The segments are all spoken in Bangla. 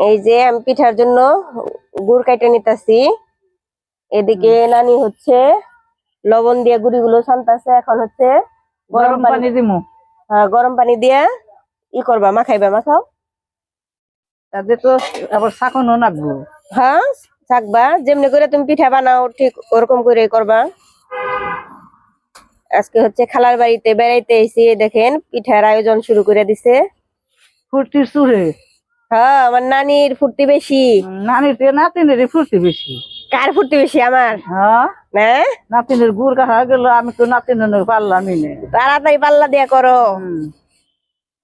এই যে আমি পিঠার জন্য গুড় কাইটে নিতেছি। এদিকে নানি হচ্ছে লবণ দিয়ে গুড়িগুলো ছানতাছে এখন হচ্ছে গরম পানি দিমু। হ্যাঁ, গরম পানি দিয়ে ই করবা মাখাইবা মাখাও। তাতে তো আবার শাকনও নাগবো হ্যাঁ থাকবা যেমনি করে তুমি পিঠা বানাও ঠিক ওরকম করে করবা। আজকে হচ্ছে খালার বাড়িতে বেড়াইতে এসে দেখেন পিঠার আয়োজন শুরু করে দিছে। ফুর্তির চুরে হ্যাঁ আমার নানির ফুর্তি বেশি। নানির নাতিনের ফুর্তি বেশি। কার ফুর্তি বেশি আমার? হ্যাঁ? নাতিনের গুড় কাটা গেল আমি তো নাতিনের পারলামই না তাড়াতাড়ি পাল্লা দিয়া করো।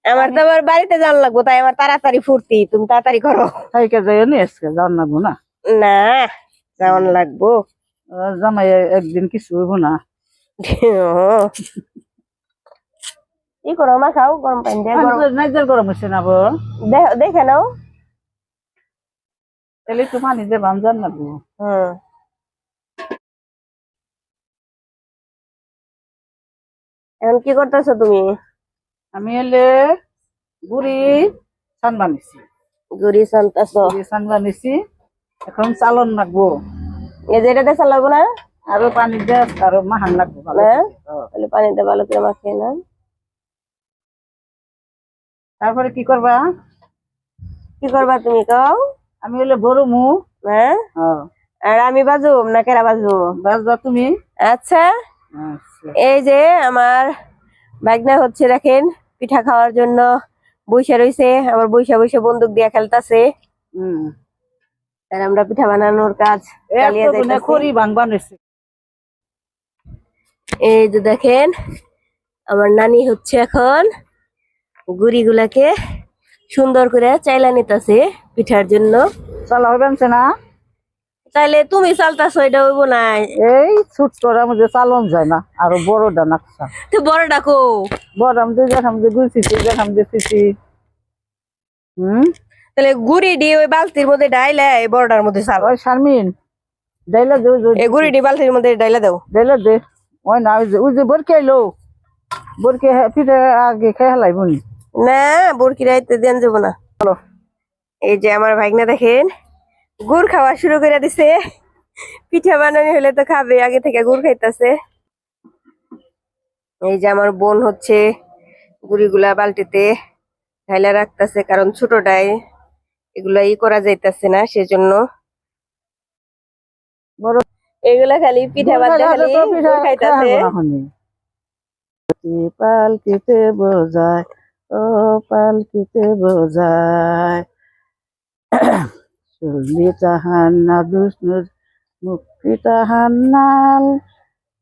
আমার তো আবার বাড়িতে যাওয়ার লাগবো তাই আমার তাড়াতাড়ি ফুর্তি তুমি তাড়াতাড়ি করো। খাইকে যাই নি আজকে যাওয়ার নাগবো না? না যাওয়ান লাগবো। জামাই একদিন কিছু হইব না। ই করো মা খাও গরম পানি দিয়ে গরম নাইজার গরম হচ্ছে না বো দে- দেখে নাও। তাহলে একটু পানি দিয়ে বানজার নাগবো হুম এখন কি করতেছো তুমি? আমি এলে গুড়ি সান বানিয়েছি গুড়ি সানতাছো গুড়ি সান বানিয়েছি এখন চালন নাগবো এই যে এটাতে চালাবো না? আরও পানি দিয়ে আরও মাহান লাগবো ভালো পানিতে ভালো করে মাখিয়ে না। তারপরে কি করবা? কি করবা তুমি কও? আমি হলে বড় মু হ্যাঁ? আর আমি বাজুম না কেরা বাজুম? বাজবা তুমি। আচ্ছা। আচ্ছা। এই যে আমার ভাগনা হচ্ছে দেখেন পিঠা খাওয়ার জন্য বৈশা রইছে আমার বৈশা বৈশা বন্দুক দিয়ে খেলতাছে। হুম। আর আমরা পিঠা বানানোর কাজ এই যে দেখেন আমার নানি হচ্ছে এখন গুড়িগুলাকে সুন্দর করে চাইলা নিতেছে পিঠার জন্য। চালা হইবেন না? তাইলে তুমি চালতাছো এটা হইব না এই ছোট্টরা মধ্যে চালন যায় না আরও বড়টা নাকছা তো বড় ডাকো বড় আমি দুই দেখাম যে গুছিছি দেখাম যে ফিছি হুম? তাহলে গুড়ি দিয়ে ওই বালতির মধ্যে ডাইলে এই বড়টার মধ্যে চাল। ওই শারমিন ডাইলা দে এই গুড়ি দিয়ে বালতির মধ্যে ডাইলা দাও। ডাইলা দে। ওই না ওই যে বরকে আইলো। বরকে পিঠে আগে খেয়ে হেলাইব নি বুড়কি রাইতে দেন যাব না। চলো। এই যে আমার ভাগনা দেখেন গুড় খাওয়া শুরু করে দিছে। পিঠা বানানি হলে তো খাবে আগে থেকে গুড় খাইতেছে। এই যে আমার বোন হচ্ছে গুড়িগুলা বালতিতে ঢাইলা রাখতেছে কারণ ছোটটাই এগুলা ই করা যাইতাছে না সেজন্য বড় এগুলা খালি পিঠা দিয়ে খালি খাইতাছে। পালকিতে বোঝায় ও পালকিতে বোঝায়। চলি তাহান্না দুষ্ণুর মুক্তি তাহান্নাল।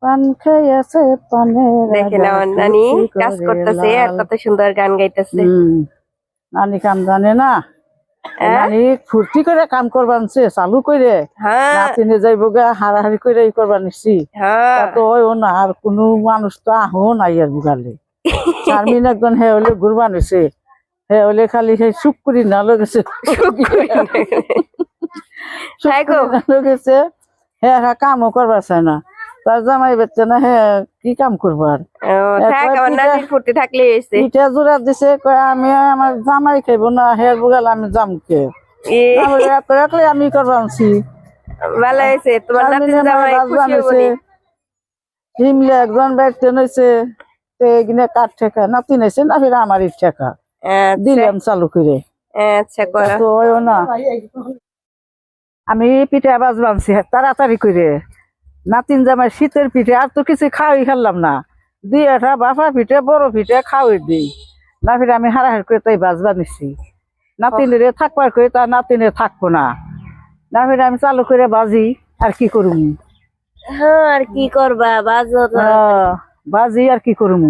পান খাইয়াছে পানের দেখেন আমার নানি কাজ করতেছে আর কত সুন্দর গান গাইতেছে। নানি কাম জানে না? হ্যাঁ? নানি ফুর্তি করে কাম চালু করে। হ্যাঁ। নাতিনে যাইব গা হারাহারি করে ই নিছি হ্যাঁ। তো না আর কোনো মানুষ তো আহো নাই আর বুগালে। চারমিন একজন হে হলে ঘুরবা নিছে হে হলে খালি সেই চুপ করি না লগেছে তাই গো? লগেছে হে কামও চায় না। তার জামাই বেচছে না হে কি কাম করবার হয়েছে পিঠা জোড়া দিছে কয় আমি আমার জামাই খাইব না হে বুগাল আমি জামকে আমি করবা আনছি ভালো হয়েছে তোমার নাতি চারমিনে জামাই খুশি হইছে। হিমলে একজন ব্যক্তি তে কাঠ ঠেকা? নাতি নাইছে না ফির আমার ঠেকা। আচ্ছা, দিলাম চালু করে আচ্ছা করো। তো না। আমি পিঠা বাজ বানছি তাড়াতাড়ি করে নাতিন জামাই শীতের পিঠে আর তো কিছু খাওয়াই খেললাম না। দুই একটা বাফা পিঠে বড় পিঠে খাওয়াই দিই। না ফিরে আমি হারাহার করে তাই বাজ বানিয়েছি নাতিনের থাকবার করে তার নাতিনে থাকব না। না ফিরে আমি চালু করে বাজি আর কি করুম? হ্যাঁ আর কি করবা? বাজো তো। বাজি আর কি করুম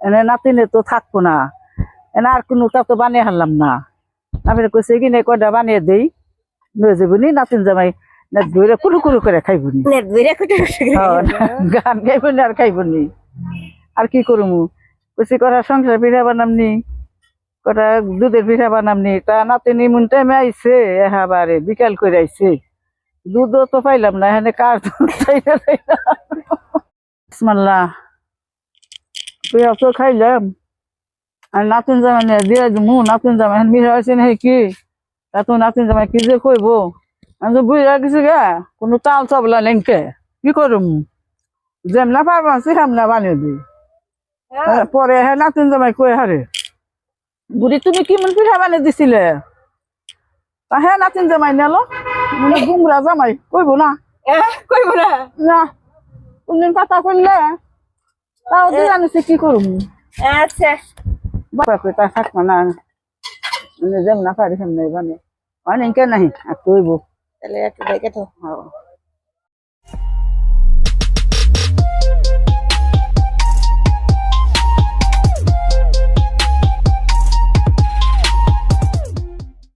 এনে নাতিনে তো থাকব না। এনে আর কোনো তা তো বানিয়ে হারলাম না। আমি কইছে কিনে কয়টা বানিয়ে দেই? নয়ে যাবনি নাতিন জামাই না ধরে কুরু কুরু করে খাইবনি। নেট বইরা কুটে কুটে হ্যাঁ, গান গাইবনি আর খাইবনি। আর কি করুম? কইছি কটা সংসার পিঠা বানামনি? কটা দুধের পিঠা বানামনি? তা নাতিনি মুন টাইমে আইছে এহাবারে বিকাল করে আইছে। দুধও তো পাইলাম না এখানে কার দুধ? না চাই না। বিসমিল্লাহ। পেঁয়াজ তো খাইলাম। আর নাতুন জামাই দিয়ে দিমু নাতুন জামাই এখন বিয়ে হয়েছে না কি? তা তো নাতিন জামাই কি যে কইব? আমি তো বুঝা গেছি গা কোনো তাল চাবলা নেংকে কি করুম? যেমনা পারবা সেমনা বানিয়ে দিই হ্যাঁ। পরে হ্যাঁ নাতিন জামাই কই হারে বুড়ি তুমি কি মন পিঠা বানিয়ে দিছিলে? হ্যাঁ নাতিন জামাই নেলো মানে গুমরা জামাই কইব না? কইব না? না কোনদিন কথা কইলে তাও দিয়ে আমি সে কি করুম। আচ্ছা। থাক তা থাকব না মানে যেমন না পারি সেমন মানে অনেক নাই আর কইব তাহলে একটু দেখে তো হ্যাঁ।